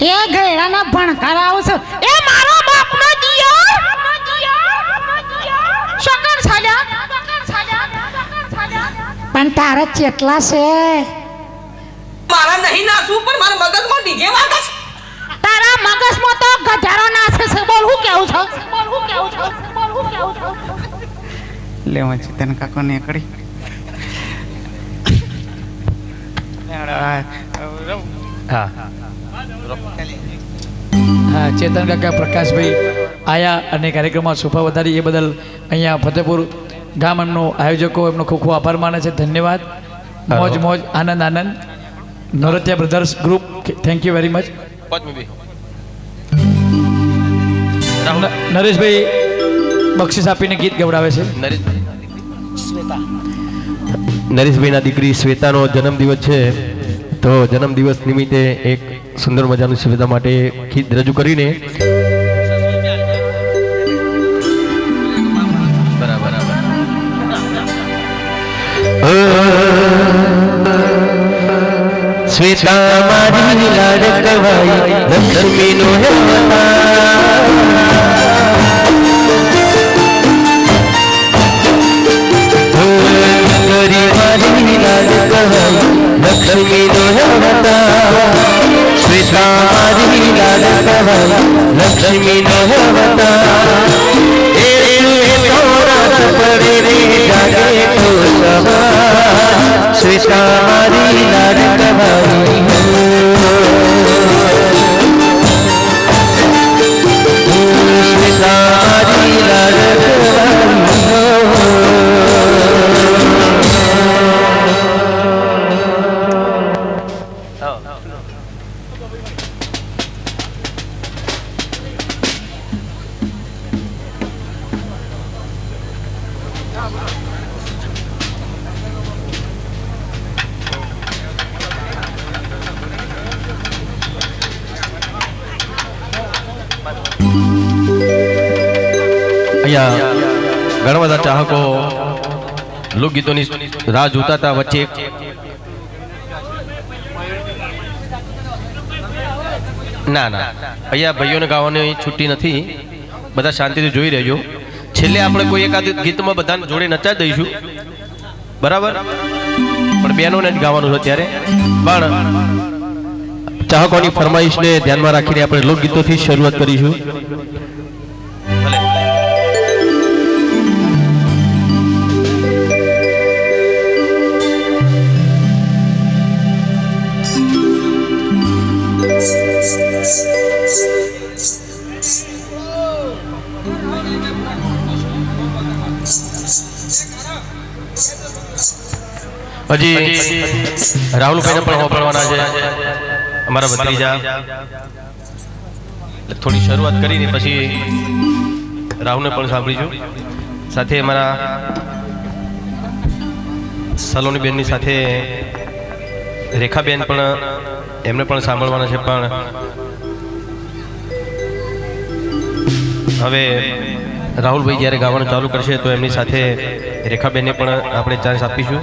એ ગયડાના ભણકાર આવશે. એ મારો બાપનો દિયો. શકર સાજા પણ તારે કેટલા છે? મારા નહીં નાસું પણ મારા મગજમાં ડીજે વાગે છે. તારા મગજમાં તો ગજારો નાસે છે બોલ હું કેવું છું? બોલ હું કેવું છું બોલ હું કેવું છું લેવા છે તને કાકો ને કરી. હા હા. ચેતન કાકા પ્રકાશભાઈ આયા અને કાર્યક્રમમાં શોભા વધારી એ બદલ અહીંયા ફતેપુર ગામ એમનું આયોજકો એમનો ખૂબ ખૂબ આભાર માને છે. ધન્યવાદ. મોજ મોજ આનંદ આનંદ. નોરત્યા brothers group thank you very much Nareshbhai બક્ષિસ આપીને ગીત ગવડાવે છે. નરેશભાઈના દીકરી શ્વેતાનો જન્મદિવસ છે. તો જન્મદિવસ નિમિત્તે એક સુંદર મજાનું સુવિધા માટે ગીત રજૂ કરીને શ્વેતા મારી લાડકવાઈ લક્ષ્મીનો લક્ષ્મીનો લક્ષ્મીનો એ નારાયણ પડે અહીંયા ઘણા બધા ચાહકો લોકગીતોની રાહ જોતા હતા વચ્ચે ના ના. અહીંયા ભાઈઓને ગાવાની છુટ્ટી નથી. બધા શાંતિથી જોઈ રહેજો. છેલ્લે આપણે કોઈ એકાદ ગીતમાં બધા જોડે નચાવી દઈશું. બરાબર? પણ બેનોને જ ગાવાનું છે અત્યારે. પણ ચાહકોની ફરમાઈશને ધ્યાનમાં રાખીને આપણે લોકગીતોથી શરૂઆત કરીશું. હજી રાહુલભાઈને પણ સાંભળવાના છે. અમારા ભત્રીજા. થોડી શરૂઆત કરીને પછી રાહુલને પણ સાંભળીશું. સાથે અમારા સલોની બેનની સાથે રેખાબેન પણ એમને પણ સાંભળવાના છે પણ હવે રાહુલભાઈ જ્યારે ગાવાનું ચાલુ કરશે તો એમની સાથે રેખાબેનને પણ આપણે ચાન્સ આપીશું.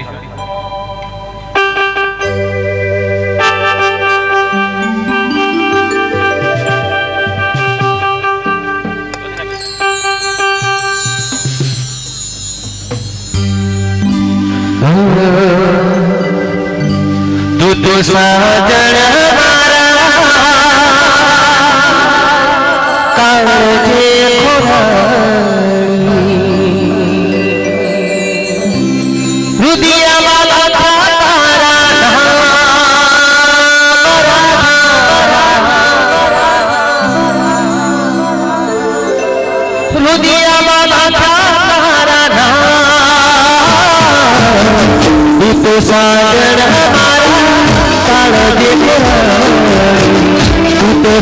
તું તો તું તો સાજણ મારા કાળજે ખોરાણી તું